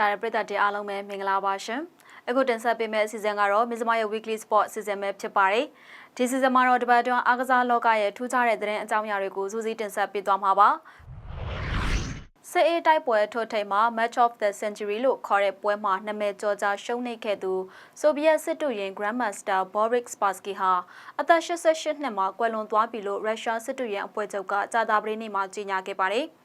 နေကြတဲ့ပရိသတ်တွေအားလုံးပဲမင်္ဂလာပါရှင်။အခုတင်ဆက်ပေးမယ့်အစီအစဉ်ကတော့မဇ္ဈိမရဲ့ Weekly Sport အစီအစဉ်ပဲဖြစ်ပါတယ်။ဒီစီဇန်မှာတော့တပတ်တွန်းအားကစားလောကရဲ့ထူးခြားတဲ့သတင်းအကြောင်းအရာတွေကိုစူးစီးတင်ဆက်ပေးသွားမှာပါ။စစ်အေးတိုက်ပွဲထိုထိပ်မှာ Match of the Century လို့ခေါ်တဲ့ပွဲမှာနာမည်ကျော်ကြားရှုံးနိမ့်ခဲ့သူဆိုဗီယက်စစ်တူရင် Grandmaster Boris Spassky ဟာအသက်88နှစ်မှာကွယ်လွန်သွားပြီလို့ရုရှားစစ်တူရင်အဖွဲ့ချုပ်ကကြာသပတေးနေ့မှာကြေညာခဲ့ပါတယ်။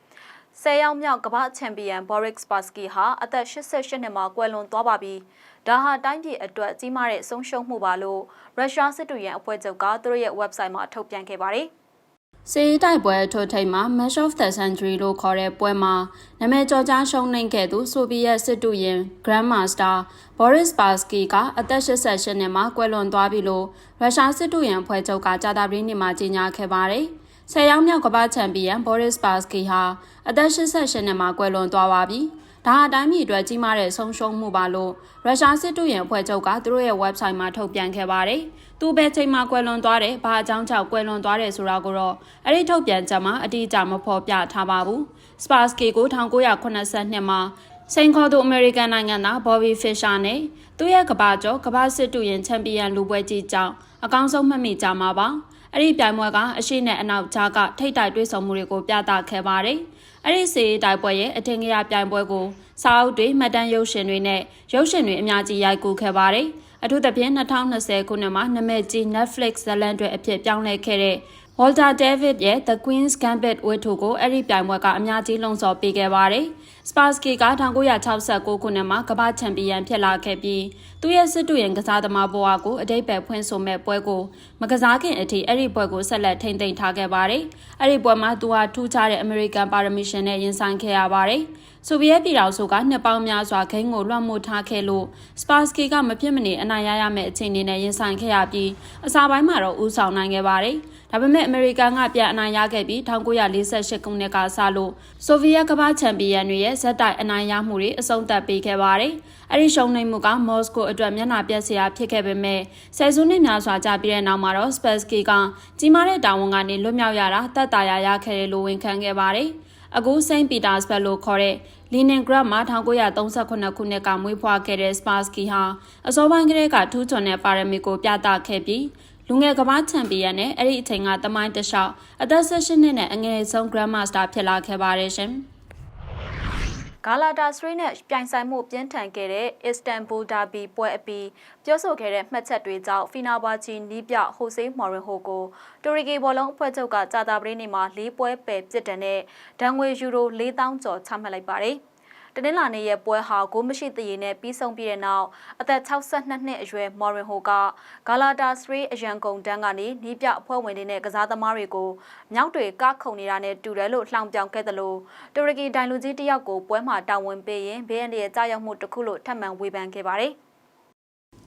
ဆယ်ယောက်မြောက်ကမ္ဘာချန်ပီယံ Boris Spassky ဟာအသက်88နှစ်မှာကွယ်လွန်သွားပါပြီ။ဒါဟာတိုင်းပြည်အတွက်ကြီးမားတဲ့ဆုံးရှုံးမှုပါလို့ရုရှားစစ်တူရန်အဖွဲ့ချုပ်ကသူတို့ရဲ့ website မှာထုတ်ပြန်ခဲ့ပါတယ်။စီးတိုက်ပွဲထိုထိပ်မှာ Match of the Century လို့ခေါ်တဲ့ပွဲမှာနာမည်ကျော်ကြားရှုံးနိမ့်ခဲ့သူဆိုဗီယက်စစ်တူရင် Grandmaster Boris Spassky ကအသက်88နှစ်မှာကွယ်လွန်သွားပြီလို့ရုရှားစစ်တူရင်အဖွဲ့ချုပ်ကကြာသပတေးနေ့မှာကြေညာခဲ့ပါတယ်။ ဆယ်ယောက်မြောက်ကမ္ဘာချန်ပီယံ Boris Spassky ဟာအသက်88နှစ်မှာကွယ်လွန်သွားပါပြီ။ဒါဟာတိုင်းပြည်အတွက်ကြီးမားတဲ့ဆုံးရှုံးမှုပါလို့ရုရှားစစ်တူရင်အဖွဲ့ချုပ်ကသူတို့ရဲ့ website မှာထုတ်ပြန်ခဲ့ပါတယ်။သူဘယ်ချိန်မှာကွယ်လွန်သွားတယ်၊ဘာအကြောင်းကြောင့်ကွယ်လွန်သွားတယ်ဆိုတာကိုတော့အဲ့ဒီထုတ်ပြန်ချက်မှာအတိအကျမဖော်ပြထားပါဘူး။ Spassky ကို1982မှာစိန်ခေါ်သူအမေရိကန်နိုင်ငံသား Bobby Fischer နဲ့သူ့ရဲ့ကမ္ဘာကျော်ကမ္ဘာစစ်တူရင်ချန်ပီယံလူပွဲကြီးကြောင့်အကောင်းဆုံးမှတ်မိကြမှာပါ။ အဲ့ဒီပြိုင်ပွဲကအရှိနဲ့အနောက်ကြားကထိတ်တိုက်တွေ့ဆုံမှုတွေကိုပြသခဲ့ပါတယ်။အဲ့ဒီစီတိုက်ပွဲရဲ့အထင်ကြီးပြိုင်ပွဲကိုစာအုပ်တွေမှတ်တမ်းရုပ်ရှင်တွေနဲ့ရုပ်ရှင်တွေအများကြီးရိုက်ကူးခဲ့ပါတယ်။အထူးသဖြင့်2020ခုနှစ်မှာနာမည်ကြီး Netflix ဇာတ်လမ်းတွေအဖြစ်ပြောင်းလဲခဲ့တဲ့ Walter David ရဲ့ The Queen's Gambit ဝတ္ထုကိုအဲ့ဒီပြိုင်ပွဲကအများကြီးလုံဆော်ပေးခဲ့ပါတယ်။ Spassky က1969ခုနှစ်မှာကမ္ဘာချန်ပီယံဖြစ်လာခဲ့ပြီးသူ့ရဲ့စစ်တူရင်ကစားသမားဘဝကိုအတိတ်ပဲဖွင့်ဆိုမဲ့ပွဲကိုမကစားခင်အထိအဲ့ဒီပွဲကိုဆက်လက်ထိန်းသိမ်းထားခဲ့ပါတယ်။အဲ့ဒီပွဲမှာသူဟာထူးခြားတဲ့အမေရိကန်ပါရမီရှင်နဲ့ရင်ဆိုင်ခဲ့ရပါတယ်။ဆိုဗီယက်ပြည်တော်စုကနှစ်ပေါင်းများစွာဂိမ်းကိုလွှမ်းမိုးထားခဲ့လို့စပါစကီကမဖြစ်မနေအနိုင်ရရမယ့်အခြေအနေနဲ့ရင်ဆိုင်ခဲ့ရပြီးအစာပိုင်းမှာတော့ဦးဆောင်နိုင်ခဲ့ပါတယ်။ ဒါပေမဲ့အမေရိကန်ကပြန်အနိုင်ရခဲ့ပြီး1948ခုနှစ်ကစလို့ဆိုဗီယက်ကမ္ဘာချန်ပီယံတွေရဲ့ဇက်တိုက်အနိုင်ရမှုတွေအဆုံးသတ်ပေးခဲ့ပါတယ်။အဲဒီရှုံးနိမ့်မှုကမော်စကိုအတွက်မျက်နှာပြက်စရာဖြစ်ခဲ့ပေမဲ့ဆယ်စုနှစ်များစွာကြာပြီးတဲ့နောက်မှာတော့စပတ်စကီကကြီးမားတဲ့တာဝန်ကနေလွတ်မြောက်ရတာတက်တာရရခဲ့တယ်လို့ဝန်ခံခဲ့ပါတယ်။အခုစိန့်ပီတာစဘတ်လို့ခေါ်တဲ့လီနင်ဂရတ်မှာ1938ခုနှစ်ကမွေးဖွားခဲ့တဲ့စပါစကီဟာအစောပိုင်းကတည်းကထူးချွန်တဲ့ပါရမီကိုပြသခဲ့ပြီး လူငယ်ကမ္ဘာချန်ပီယံနဲ့အဲ့ဒီအချိန်ကတမိုင်းတလျှောက်အသက်16နှစ်နဲ့အငယ်ဆုံး Grand Master ဖြစ်လာခဲ့ပါတယ်ရှင်။ဂါလာတာစရိနဲ့ပြိုင်ဆိုင်မှုပြင်းထန်ခဲ့တဲ့အစ္စတန်ဘူဒါဘီပွဲအပြီးပြောဆိုခဲ့တဲ့မှတ်ချက်တွေကြောင့်ဖီနာဘာချီနီးပြဟိုဆေးမော်ရင်ဟိုကိုတူရီကီဘောလုံးအဖွဲ့ချုပ်ကကြာတာပတေးနေ့မှာ၄ပွဲပယ်ပြစ်ဒဏ်နဲ့ဒဏ်ငွေယူရို၄000ကျော်ချမှတ်လိုက်ပါတယ်။ တနင်္လာနေ့ရဲ့ပွဲဟာဂိုးမရှိသရေနဲ့ပြီးဆုံးပြီးတဲ့နောက်အသက်62နှစ်အရွယ်မော်ရင်ဟိုကဂါလာတာစရီအရန်ကုန်တန်းကနေနီးပြအဖွဲ့ဝင်တွေနဲ့ကစားသမားတွေကိုမြောက်တွေကခုန်နေတာနဲ့တူတယ်လို့လှောင်ပြောင်ခဲ့တယ်လို့တူရကီဒိုင်လူကြီးတယောက်ကိုပွဲမှာတာဝန်ပေးရင်ဘေးအန္တရာယ်ကြောက်မှုတစ်ခုလို့ထပ်မံဝေဖန်ခဲ့ပါတယ်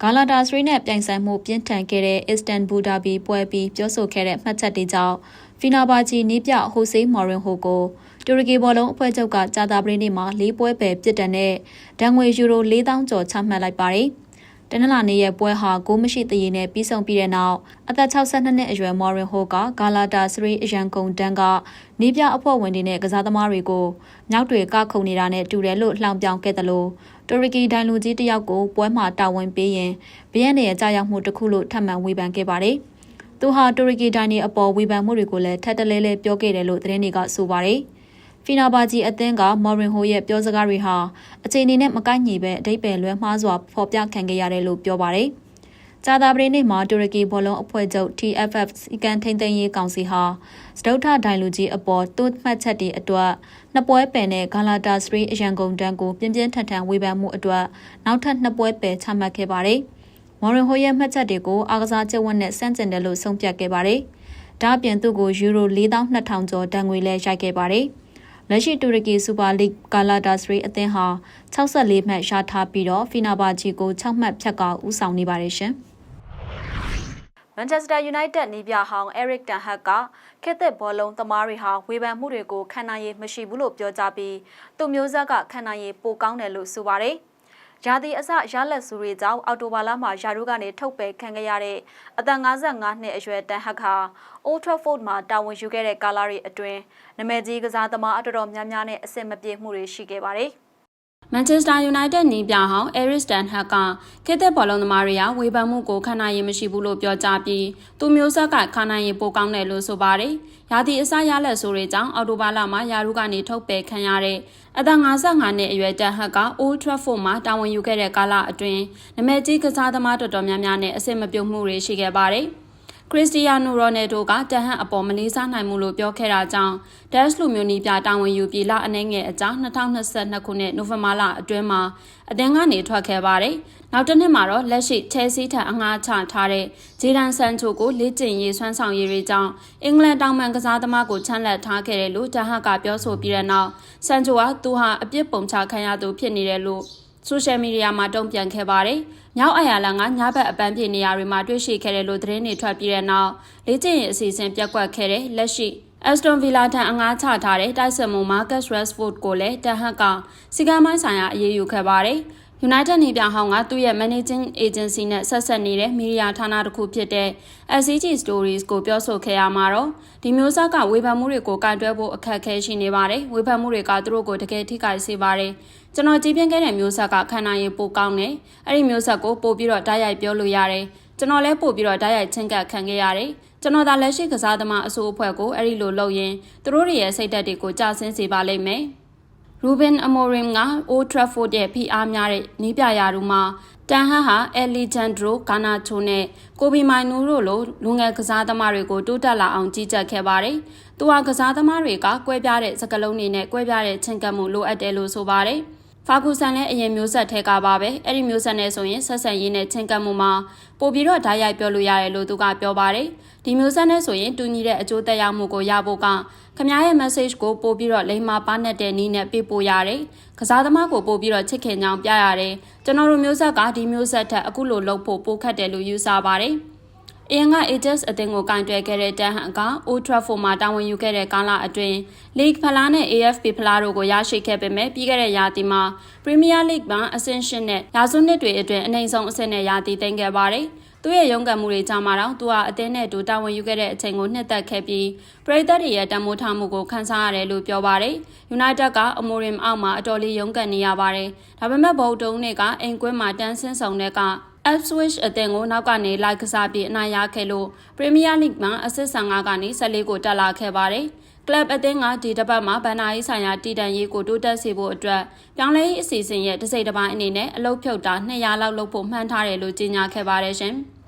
ဂါလာတာစရီနဲ့ပြိုင်ဆိုင်မှုပြင်းထန်ခဲ့တဲ့အစ္စတန်ဘူဒါဘီပွဲပြီးပြောဆိုခဲ့တဲ့မှတ်ချက်တွေကြောင့်ဖီနာဘာဂျီနီးပြဟိုဆေးမော်ရင်ဟိုကို တူရကီဘောလုံးအဖွဲ့ချုပ်ကကြာသပတေးနေ့မှာ၄ပွဲပဲပြစ်ဒဏ်နဲ့ဒဏ်ငွေယူရို4000ကျော်ချမှတ်လိုက်ပါတယ်။တနင်္လာနေ့ရဲ့ပွဲဟာဂိုးမရှိသရေနဲ့ပြီးဆုံးပြီးတဲ့နောက်အသက်62နှစ်အရွယ်မော်ရင်ဟိုကဂါလာတာစရီအရန်ကုန်တန်းကနီးပြအဖွဲ့ဝင်တွေနဲ့ကစားသမားတွေကိုမြောက်တွေကခုန်နေတာနဲ့တူတယ်လို့လှောင်ပြောင်ခဲ့တယ်လို့တူရကီဒိုင်လူကြီးတယောက်ကိုပွဲမှာတာဝန်ပေးရင်ဘီယန်ရဲ့ကြာရောက်မှုတစ်ခုလို့ထပ်မံဝေဖန်ခဲ့ပါတယ်။သူဟာတူရကီဒိုင်နေအပေါ်ဝေဖန်မှုတွေကိုလည်းထပ်တလဲလဲပြောခဲ့တယ်လို့သတင်းတွေကဆိုပါတယ်။ ဖီနာဘာဂျီအသင်းကမော်ရင်ဟိုရဲ့ပြောစကားတွေဟာအခြေအနေနဲ့မကိုက်ညီပဲအတိတ်ပဲလွဲမှားစွာဖော်ပြခံခဲ့ရတယ်လို့ပြောပါတယ်။ဂျာတာပရီနေ့မှာတူရကီဘောလုံးအဖွဲ့ချုပ် TFF စီကန်ထိန်သိမ်းရေးကောင်စီဟာစတုထဒိုင်လူကြီးအပေါ်သွတ်မှတ်ချက်တွေအတွက်နှစ်ပွဲပယ်နဲ့ဂါလာတာစရီအရန်ကုန်တန်းကိုပြင်းပြင်းထန်ထန်ဝေဖန်မှုအတွက်နောက်ထပ်နှစ်ပွဲပယ်ချမှတ်ခဲ့ပါတယ်။မော်ရင်ဟိုရဲ့မှတ်ချက်တွေကိုအားကစားကျဝတ်နဲ့စန့်ကျင်တယ်လို့ဆုံးဖြတ်ခဲ့ပါတယ်။ဒါ့အပြင်သူ့ကိုယူရို4200ကျော်တန်ငွေလဲရိုက်ခဲ့ပါတယ်။ လက်ရှိတူရကီစူပါလိဂ်ကာလာဒါစရီအသင်းဟာ64မှတ်ရထားပြီးတော့ဖီနာဘာဂျီကို6မှတ်ဖြတ်ကောက်ဦးဆောင်နေပါတယ်ရှင်။ Manchester United နီးပြဟောင်း Eric Ten Hag ကခက်သက်ဘောလုံးသမားတွေဟာဝေဖန်မှုတွေကိုခံနိုင်ရမရှိဘူးလို့ပြောကြားပြီးသူမျိုးဆက်ကခံနိုင်ရပိုကောင်းတယ်လို့ဆိုပါတယ်။ ရာသီအစရလက်စုတွေကြောင့်အော်တိုဘာလမှာယာရုကနေထုတ်ပယ်ခံခဲ့ရတဲ့အသက်55နှစ်အရွယ်တန်ဟက်ဟာ Old Trafford မှာတာဝန်ယူခဲ့တဲ့ကာလာရီအတွင်းနမဲကြီးကစားသမားအတော်များများနဲ့အဆင်မပြေမှုတွေရှိခဲ့ပါတယ်။ မန်ချက်စတာယူနိုက်တက်နီးပြဟောင်းအဲရစ်စတန်ဟက်ကခေတ်သက်ဘောလုံးသမားတွေကဝေဖန်မှုကိုခံနိုင်ရမရှိဘူးလို့ပြောကြားပြီးသူမျိုးဆက်ကခါနိုင်ရပိုကောင်းတယ်လို့ဆိုပါတယ်။ရာသီအစရလက်ဆိုတွေကြောင့်အော်တိုဘာလမှာယာရုကနေထုတ်ပယ်ခံရတဲ့အသက်55နှစ်အရွယ်တန်ဟက်က Old Trafford မှာတာဝန်ယူခဲ့တဲ့ကာလအတွင်းနမဲကြီးကစားသမားတော်တော်များများနဲ့အဆင်မပြေမှုတွေရှိခဲ့ပါတယ်။ ခရစ္စတီယာနိုရိုနယ်ဒိုကတဟန်အပေါ်မလေးစားနိုင်မှုလို့ပြောခဲ့တာကြောင့်ဒက်စ်လူမျိုးနီးပြတာဝန်ယူပြီးလအနေငယ်အကြောင်း2022ခုနှစ်နိုဝင်ဘာလအတွင်းမှာအသင်းကနေထွက်ခဲ့ပါတယ်။နောက်တစ်နှစ်မှာတော့လက်ရှိချဲစီထံအငှားချထားတဲ့ဂျေဒန်ဆန်ချိုကိုလေ့ကျင့်ရေးဆွမ်းဆောင်ရေးတွေကြောင့်အင်္ဂလန်တောင်ပန်ကစားသမားကိုချန်လက်ထားခဲ့တယ်လို့တဟန်ကပြောဆိုပြီးတဲ့နောက်ဆန်ချိုကသူဟာအပြစ်ပုံချခံရသူဖြစ်နေတယ်လို့ ဆိုရှယ်မီဒီယာမှာတုံ့ပြန်ခဲ့ပါတယ်။ညောင်အယာလန်ကညဘက်အပန်းပြေနေရာတွေမှာတွေ့ရှိခဲ့တယ်လို့သတင်းတွေထွက်ပြီးတဲ့နောက်လေ့ကျင့်ရေးအစီအစဉ်ပြက်ကွက်ခဲ့တဲ့လက်ရှိ Aston Villa ထံအငှားချထားတဲ့တိုက်စစ်မှု Marcus Rashford ကိုလည်းတဟက်ကစီကံမိုင်းဆိုင်ရာအရေးယူခဲ့ပါတယ်။ United နေပြဟောင်းကသူ့ရဲ့ managing agency နဲ့ဆက်ဆက်နေတဲ့မီဒီယာဌာနတစ်ခုဖြစ်တဲ့ SCG Stories ကိုပြောဆိုခဲ့ရမှာတော့ဒီမျိုးစားကဝေဖန်မှုတွေကိုကင်တွဲဖို့အခက်အခဲရှိနေပါတယ်။ဝေဖန်မှုတွေကသူတို့ကိုတကယ်ထိခိုက်စေပါတယ်။ကျွန်တော်ကြည်ပြင်းခဲ့တဲ့မျိုးဆက်ကခန္ဓာရည်ပိုကောင်းတယ်။အဲ့ဒီမျိုးဆက်ကိုပို့ပြီးတော့ဓာတ်ရိုက်ပြောလို့ရတယ်။ကျွန်တော်လည်းပို့ပြီးတော့ဓာတ်ရိုက်ချင်းကပ်ခံခဲ့ရတယ်။ကျွန်တော်သာလက်ရှိကစားသမားအစိုးအဖွဲ့ကိုအဲ့ဒီလိုလုပ်ရင်သူတို့တွေရဲ့စိတ်ဓာတ်တွေကိုကြာဆင်းစေပါလိမ့်မယ်။ Ruben Amorim က Old Trafford ရဲ့ဖိအားများတဲ့နီးပြရာတို့မှာတန်ဟန်ဟာ Alejandro Garnacho နဲ့ကိုဘီမိုင်နူတို့လိုလူငယ်ကစားသမားတွေကိုတိုးတက်လာအောင်ကြီးကြပ်ခဲ့ပါတယ်။သူဟာကစားသမားတွေကကွဲပြားတဲ့စကလုံးတွေနဲ့ကွဲပြားတဲ့ချင်းကပ်မှုလိုအပ်တယ်လို့ဆိုပါတယ်။ ဖာဂူဆန်လည်းအရင်မျိုးဆက်ထဲကပါပဲအဲ့ဒီမျိုးဆက်နဲ့ဆိုရင်ဆက်ဆံရေးနဲ့ချင်းကပ်မှုမှာပို့ပြီးတော့ဓာတ်ရိုက်ပြောလို့ရတယ်လို့သူကပြောပါတယ်ဒီမျိုးဆက်နဲ့ဆိုရင်တူညီတဲ့အကျိုးသက်ရောက်မှုကိုရဖို့ကခမားရဲ့ message ကိုပို့ပြီးတော့လိမ္မာပါနဲ့တဲ့နည်းနဲ့ပေးပို့ရတယ်ကစားသမားကိုပို့ပြီးတော့ချစ်ခင်ကြောင်းပြရတယ်ကျွန်တော်တို့မျိုးဆက်ကဒီမျိုးဆက်ထက်အခုလိုလုပ်ဖို့ပိုခက်တယ်လို့ယူဆပါတယ် အရင်က Ajax အသင်းကိုကင်တွယ်ခဲ့တဲ့တန်ဟန်က Old Trafford မှာတာဝန်ယူခဲ့တဲ့ကာလအတွင်း League ဖလားနဲ့ AFP ဖလားတို့ကိုရရှိခဲ့ပေမဲ့ပြီးခဲ့တဲ့ရာသီမှာ Premier League မှာ Ascension နဲ့ရာစုနှစ်တွေအတွင်းအနိုင်ဆုံးအဆင့်နဲ့ရာသီသိမ်းခဲ့ပါတယ်။သူ့ရဲ့ရုန်းကန်မှုတွေကြောင့်မှတော့သူဟာအသင်းနဲ့အတူတာဝန်ယူခဲ့တဲ့အချိန်ကိုနှစ်သက်ခဲ့ပြီးပရိသတ်တွေရဲ့တံမိုးထားမှုကိုခန်းစားရတယ်လို့ပြောပါတယ်။ United ကအမိုရင်အောက်မှာအတော်လေးရုန်းကန်နေရပါတယ်။ဒါပေမဲ့ဗုဒ္ဓုံတွေကအိမ်ကွင်းမှာတန်းဆင်းဆောင်တဲ့က Ipswich အသင်းကိုနောက်ကနေလိုက်ကစားပြီးအနိုင်ရခဲ့လို့ Premier League မှာအဆင့်15ကနေ14ကိုတက်လာခဲ့ပါတယ်။ကလပ်အသင်းကဒီတစ်ပတ်မှာဗန်နာရေးဆိုင်ရာတည်တံ့ရေးကိုတိုးတက်စေဖို့အတွက်ပြောင်းလဲရေးအစီအစဉ်ရဲ့တစ်စိတ်တစ်ပိုင်းအနေနဲ့အလုပ်ဖြုတ်တာ200လောက်လုပ်ဖို့မှန်းထားတယ်လို့ကြေညာခဲ့ပါတယ်ရှင်။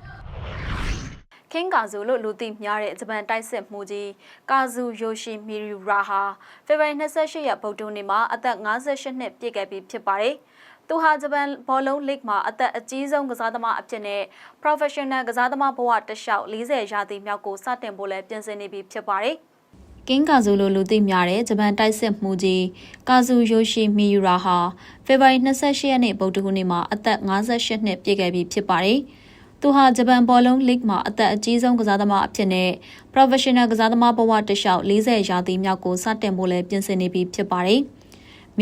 ခင်းကာဇူလို့လူသိများတဲ့ဂျပန်တိုက်စစ်မှုကြီးကာဇူယိုရှိမီရီရာဟာဖေဖော်ဝါရီ28ရက်ဗုဒ္ဓနေ့မှာအသက်58နှစ်ပြည့်ခဲ့ပြီဖြစ်ပါတယ်။ သူဟာဂျပန်ဘောလုံးလိဂ်မှာအသက်အကြီးဆုံးကစားသမားအဖြစ်နဲ့ professional ကစားသမားဘဝတစ်လျှောက်40ရာသီမြောက်ကိုစတင်ဖို့လည်းပြင်ဆင်နေပြီဖြစ်ပါတယ်။ကင်းကာဇူလိုလူသိများတဲ့ဂျပန်တိုက်စစ်မှုကြီးကာဇူယိုရှိမီယူရာဟာဖေဖော်ဝါရီ28ရက်နေ့ဗုဒ္ဓဟူးနေ့မှာအသက်58နှစ်ပြည့်ခဲ့ပြီဖြစ်ပါတယ်။သူဟာဂျပန်ဘောလုံးလိဂ်မှာအသက်အကြီးဆုံးကစားသမားအဖြစ်နဲ့ professional ကစားသမားဘဝတစ်လျှောက်40ရာသီမြောက်ကိုစတင်ဖို့လည်းပြင်ဆင်နေပြီဖြစ်ပါတယ်။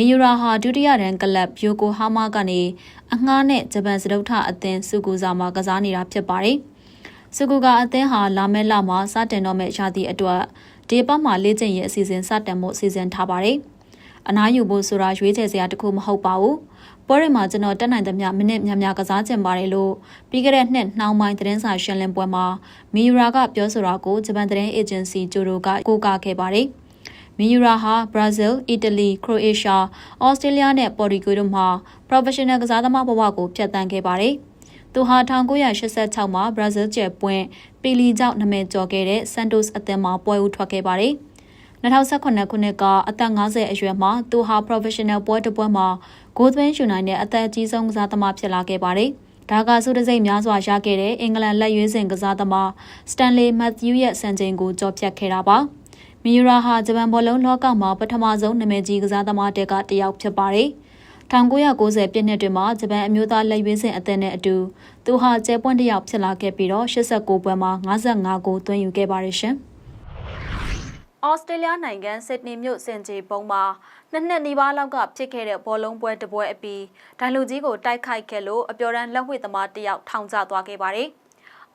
မီယူရာဟာဒုတိယရန်ကလပ်ယိုကိုဟာမာကနေအငှားနဲ့ဂျပန်စတုထအသင်းစုကူစာမှာကစားနေတာဖြစ်ပါတယ်။စုကူကအသင်းဟာလာမယ့်လမှာစတင်တော့မယ့်ရာသီအတွက်ဒီပတ်မှာလေ့ကျင့်ရေးအစီအစဉ်စတင်မှုအစီအစဉ်ထားပါတယ်။အနားယူဖို့ဆိုတာရွေးချယ်စရာတခုမဟုတ်ပါဘူး။ပွဲတွေမှာကျွန်တော်တက်နိုင်သမျှမိနစ်များများကစားချင်ပါတယ်လို့ပြီးခဲ့တဲ့နှစ်နှောင်းပိုင်းသတင်းစာရှင်းလင်းပွဲမှာမီယူရာကပြောဆိုတာကိုဂျပန်သတင်းအေဂျင်စီဂျိုရိုကကိုးကားခဲ့ပါတယ်။ မီယူရာဟာဘရာဇီးအီတလီခရိုအေးရှားအော်စတြေးလျနဲ့ပေါ်တူဂီတို့မှာ professional ကစားသမားဘဝကိုဖျက်ဆီးခဲ့ပါတယ်။သူဟာ1986မှာဘရာဇီးကျယ်ပွင့်ပီလီကြောင့်နာမည်ကျော်ခဲ့တဲ့ Santos အသင်းမှာပွဲဦးထွက်ခဲ့ပါတယ်။2018ခုနှစ်ကအသက်50အရွယ်မှာသူဟာ professional ပွဲတစ်ပွဲမှာဂိုးသွင်းယူနိုင်တဲ့အသက်အကြီးဆုံးကစားသမားဖြစ်လာခဲ့ပါတယ်။ဒါကစုတစိမ့်များစွာရခဲ့တဲ့အင်္ဂလန်လက်ရွေးစင်ကစားသမားစတန်လီမတ်သျူးရဲ့စံချိန်ကိုကျော်ဖြတ်ခဲ့တာပါ။ မီယူရာဟာဂျပန်ဘောလုံးလောကမှာပထမဆုံးနာမည်ကြီးကစားသမားတွေကတယောက်ဖြစ်ပါတယ်။1990ပြည့်နှစ်တွင်မှာဂျပန်အမျိုးသားလက်ရွေးစင်အသင်းနဲ့အတူသူဟာကျဲပွင့်တယောက်ဖြစ်လာခဲ့ပြီးတော့89ပွဲမှာ55ဂိုးသွင်းယူခဲ့ပါတယ်ရှင်။ဩစတြေးလျနိုင်ငံစစ်ဒနီမြို့စင်ကြေပုံမှာနှစ်နှစ်နီးပါးလောက်ကဖြစ်ခဲ့တဲ့ဘောလုံးပွဲတစ်ပွဲအပြီးဒိုင်လူကြီးကိုတိုက်ခိုက်ခဲ့လို့အပြော်ရန်လက်ဝှေ့သမားတယောက်ထောင်ကျသွားခဲ့ပါတယ်။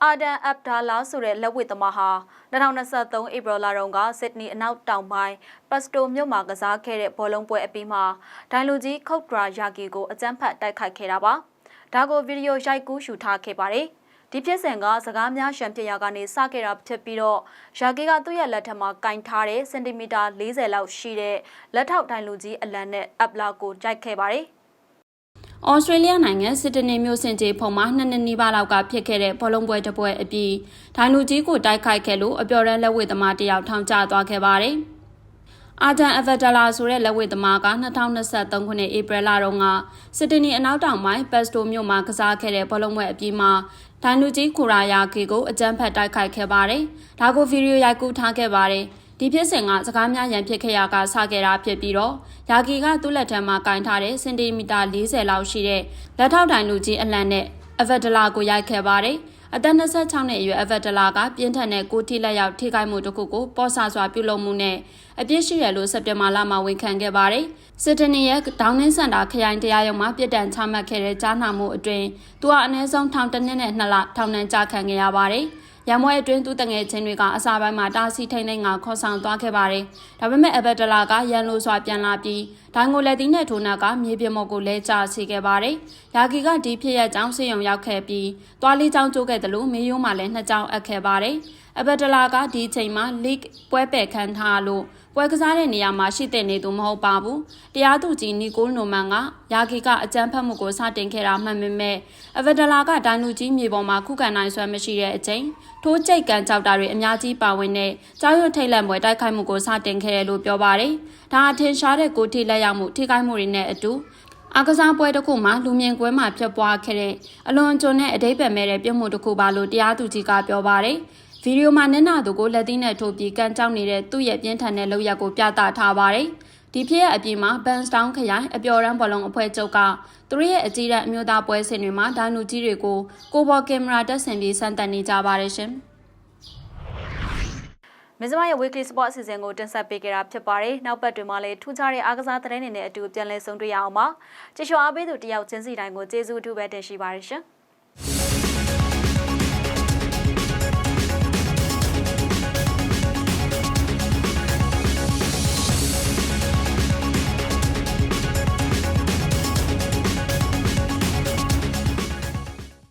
အာဒန်အပ်ဒါလာဆိုတဲ့လက်ဝှေ့သမားဟာ2023ဧပြီလတုန်းကစစ်ဒနီအနောက်တောင်ပိုင်းပတ်စတိုမြို့မှာကစားခဲ့တဲ့ဘောလုံးပွဲအပြီးမှာဒိုင်လူကြီးခုတ်ဒရာယာကီကိုအကြမ်းဖက်တိုက်ခိုက်ခဲ့တာပါ။ဒါကိုဗီဒီယိုရိုက်ကူးရှုထားခဲ့ပါတယ်။ဒီဖြစ်စဉ်ကစကားများရှံပြရာကနေစခဲ့တာဖြစ်ပြီးတော့ယာကီကသူ့ရဲ့လက်ထက်မှာကင်ထားတဲ့စင်တီမီတာ40လောက်ရှိတဲ့လက်ထောက်ဒိုင်လူကြီးအလံနဲ့အပ်လာကိုကြိုက်ခဲ့ပါတယ်။ ဩစတြေးလျနိုင်ငံစစ်တနေမြို့စင်ကြေဖုံမှာနှစ်နှစ်နီးပါးလောက်ကဖြစ်ခဲ့တဲ့ဘောလုံးပွဲတစ်ပွဲအပြီးဒိုင်လူကြီးကိုတိုက်ခိုက်ခဲ့လို့အပျော်ရန်လက်ဝဲသမားတစ်ယောက်ထောင်ကျသွားခဲ့ပါတယ်။အာဒန်အဗဒလာဆိုတဲ့လက်ဝဲသမားက2023ခုနှစ်ဧပြီလတုန်းကစစ်တနီအနောက်တောင်ပိုင်းပတ်စတိုမြို့မှာကစားခဲ့တဲ့ဘောလုံးပွဲအပြီးမှာဒိုင်လူကြီးခူရာယာကီကိုအကြမ်းဖက်တိုက်ခိုက်ခဲ့ပါတယ်။ဒါကိုဗီဒီယိုရိုက်ကူးထားခဲ့ပါတယ်။ ဒီဖြစ်စဉ်ကစကားများရန်ဖြစ်ခဲ့ရကစခဲ့တာဖြစ်ပြီးတော့ယာကီကသူ့လက်ထက်မှာကင်ထားတဲ့စင်တီမီတာ40လောက်ရှိတဲ့လက်ထောက်တိုင်လူကြီးအလံနဲ့အဗဒလာကိုရိုက်ခဲ့ပါတယ်။အသက်26နှစ်အရွယ်အဗဒလာကပြင်းထန်တဲ့ကိုထိလက်ရောက်ထိခိုက်မှုတစ်ခုကိုပေါ်ဆစွာပြုလုပ်မှုနဲ့အပြစ်ရှိရလို့စက်တင်ဘာလမှာဝန်ခံခဲ့ပါတယ်။စစ်တနီရဲ့ဒေါင်းနင်းစင်တာခရိုင်တရားရုံးမှာပြစ်ဒဏ်ချမှတ်ခဲ့တဲ့ကြားနာမှုအတွင်းသူဟာအနည်းဆုံးထောင်တစ်နှစ်နဲ့နှစ်လထောင်ဒဏ်ကြခံခဲ့ရပါတယ်။ ရမွဲအတွင်းသူတငယ်ချင်းတွေကအစာပိုင်းမှာတာစီထိန်ထိန်ကခေါ်ဆောင်သွားခဲ့ပါတယ်။ဒါပေမဲ့အဘက်ဒလာကရန်လိုစွာပြန်လာပြီးဒိုင်ကိုလက်သီးနဲ့ထိုးနှက်ကမြေပြင်မော်ကိုလဲကျစီခဲ့ပါတယ်။ ယာကီကဒီဖြစ်ရကြောင်းစေယုံရောက်ခဲ့ပြီးသွားလေးချောင်းကျိုးခဲ့တယ်လို့မေယိုးမှလည်းနှစ်ချောင်းအပ်ခဲ့ပါတယ်။အဘက်ဒလာကဒီချိန်မှာ league ပွဲပယ်ခံထားလို့ပွဲကစားတဲ့နေရာမှာရှိတဲ့နေသူမဟုတ်ပါဘူး။တရားသူကြီးနီကိုနိုမန်ကယာကီကအကြမ်းဖက်မှုကိုစတင်ခဲ့တာမှန်ပေမဲ့အဗဒလာကဒိုင်လူကြီးမြေပေါ်မှာခုခံနိုင်စွမ်းမရှိတဲ့အချိန်ထိုးကြိတ်ကန်ကြောက်တာတွေအများကြီးပါဝင်တဲ့ကြောက်ရွံ့ထိတ်လန့်ပွဲတိုက်ခိုက်မှုကိုစတင်ခဲ့တယ်လို့ပြောပါတယ်။ဒါအထင်ရှားတဲ့ကိုထိလက်ရောက်မှုထိခိုက်မှုတွေနဲ့အတူ အကစားပွဲတစ်ခုမှာလူမြင်ကွဲမှာဖြစ်ပွားခဲ့တဲ့အလွန်ကျွန်းတဲ့အတိတ်ပဲမဲ့တဲ့ပြုံးမှုတစ်ခုပါလို့တရားသူကြီးကပြောပါတယ်။ဗီဒီယိုမှာနင်းနာသူကိုလက်သီးနဲ့ထိုးပြီးကန်ကြောက်နေတဲ့သူ့ရဲ့ပြင်းထန်တဲ့လုပ်ရက်ကိုပြသထားပါတယ်။ဒီဖြစ်ရအပြင်မှာဘန်စတောင်းခရိုင်အပျော်ရမ်းဘောလုံးအဖွဲ့ချုပ်ကသူတို့ရဲ့အကြီးတန်းအမျိုးသားပွဲစဉ်တွေမှာဒိုင်နူကြီးတွေကိုကိုဘော်ကင်မရာတက်ဆင်ပြီးစမ်းသပ်နေကြပါတယ်ရှင်။ မင်းစမရဲ့ weekly sport အစီအစဉ်ကိုတင်ဆက်ပေးကြတာဖြစ်ပါတယ်။နောက်ပတ်တွင်မှလည်းထူးခြားတဲ့အားကစားသတင်းတွေနဲ့အတူပြန်လည်ဆုံတွေ့ရအောင်ပါ။ကြည့်ရှုအားပေးသူတယောက်ချင်းစီတိုင်းကိုကျေးဇူးအထူးပဲတင်ရှိပါတယ်ရှင်။